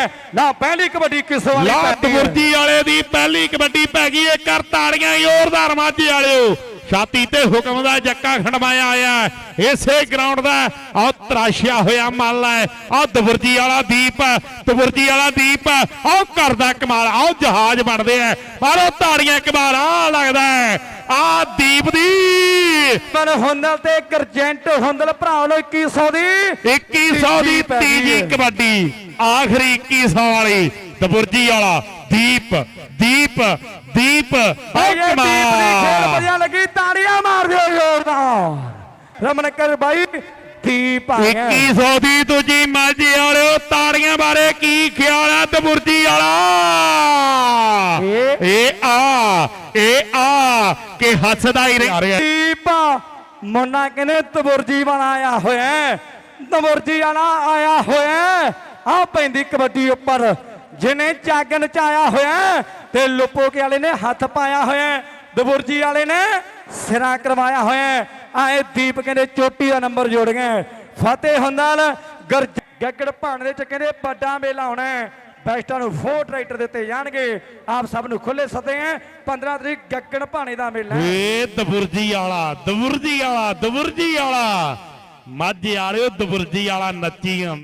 ਹੈ। ਨਾ ਪਹਿਲੀ ਕਬੱਡੀ ਕਿਸ ਵਾਲੀ ਲਾ ਪੈ ਗਈ ਹੈ। ਦਬੁਰਜੀ ਵਾਲੇ ਦੀ ਪਹਿਲੀ ਕਬੱਡੀ ਪੈ ਗਈ ਏ ਕਰ ਤਾੜੀਆਂ ਜ਼ੋਰਦਾਰ ਮਾਝੇ ਵਾਲਿਓ। ਛਾਤੀ ਤੇ ਹੁਕਮ ਦਾ ਜੱਕਾ ਖੜਮਾਇਆ ਆਇਆ। ਇਸੇ ਗਰਾਊਂਡ ਦਾ ਆ ਤਰਾਸ਼ਿਆ ਹੋਇਆ ਮੱਲ ਹੈ। ਆ ਦਬੁਰਜੀ ਵਾਲਾ ਦੀਪ ਦਬੁਰਜੀ ਵਾਲਾ ਦੀਪ। ਆ ਕਰਦਾ ਕਮਾਲ ਆ ਜਹਾਜ਼ ਬਣਦੇ ਆ ਪਰ ਉਹ ਤਾੜੀਆਂ ਕਮਾਲ ਆ ਲੱਗਦਾ ਆ ਦੀਪ ਦੀ। ਮਨ ਹੁੰਦਲ ਤੇ ਗਰਜੈਂਟ ਹੁੰਦਲ ਭਰਾ ਲੋ 2100 ਦੀ 2100 ਦੀ ਤੀਜੀ। ਕਬੱਡੀ ਆਖਰੀ 2100 ਵਾਲੀ ਦਬੁਰਜੀ ਵਾਲਾ। ਦੀਪ ਦੀਪ ਦੀਪ ਦੀ ਖੇਡ ਵਧੀਆ ਲੱਗੀ ਤਾੜੀਆਂ ਮਾਰ ਦਿਓ ਜ਼ੋਰਦਾਰ। ਰਮਨ ਕਰ ਬਾਈ ਦੀਪ ਆ ਗਿਆ 2100 ਦੀ ਦੂਜੀ ਮਾਝੇ ਵਾਲਿਓ ਤਾੜੀਆਂ ਬਾਰੇ ਕੀ ਖਿਆਲ ਹੈ ਦਬੁਰਜੀ ਵਾਲਾ ਆ ਇਹ ਆ, ਕਿ ਹੱਸਦਾ ਹੀ ਆ ਰਿਹਾ। ਦੀਪ ਮੁੰਨਾ ਕਹਿੰਦੇ ਤਬੁਰਜੀ ਵਾਲਾ ਆਇਆ ਹੋਇਆ ਹੈ। ਤਬੁਰਜੀ ਵਾਲਾ ਆਇਆ ਹੋਇਆ ਆ ਪੈਂਦੀ ਕਬੱਡੀ ਉੱਪਰ। ਜਿਹਨੇ ਚੱਗ ਨਚਾਇਆ ਹੋਇਆ ਤੇ ਲੁਪੋਕੇ ਵਾਲੇ ਨੇ ਹੱਥ ਪਾਇਆ ਹੋਇਆ ਦਬੁਰਜੀ ਵਾਲੇ ਨੇ ਸਿਰਾ ਕਰਵਾਇਆ ਹੋਇਆ ਆਏ ਦੀਪ ਕਹਿੰਦੇ ਚੋਟੀ ਦਾ ਨੰਬਰ ਜੋੜ ਗਏ। ਫਤਿਹ ਹੁੰਦਾ ਗਰਜ ਗੱਗੜ ਭਾਣ ਦੇ ਚ ਕਹਿੰਦੇ ਵੱਡਾ ਮੇਲਾ ਹੋਣਾ ਬੈਸਟਾਂ ਨੂੰ ਫੋਰ ਟਰੈਕਟਰ ਦਿੱਤੇ ਜਾਣਗੇ। ਆਪ ਸਭ ਨੂੰ ਖੁੱਲੇ ਸੱਦੇ ਹੈ। 15 ਤਰੀਕ ਗੱਗੜ ਭਾਣੇ ਦਾ ਮੇਲਾ ਏ ਦਬੁਰਜੀ ਵਾਲਾ ਦਬੁਰਜੀ ਵਾਲਾ ਦਬੁਰਜੀ ਵਾਲਾ। ਮਾਝੇ ਵਾਲਿਓ ਦਬੁਰਜੀ ਵਾਲਾ ਨੱਚੀ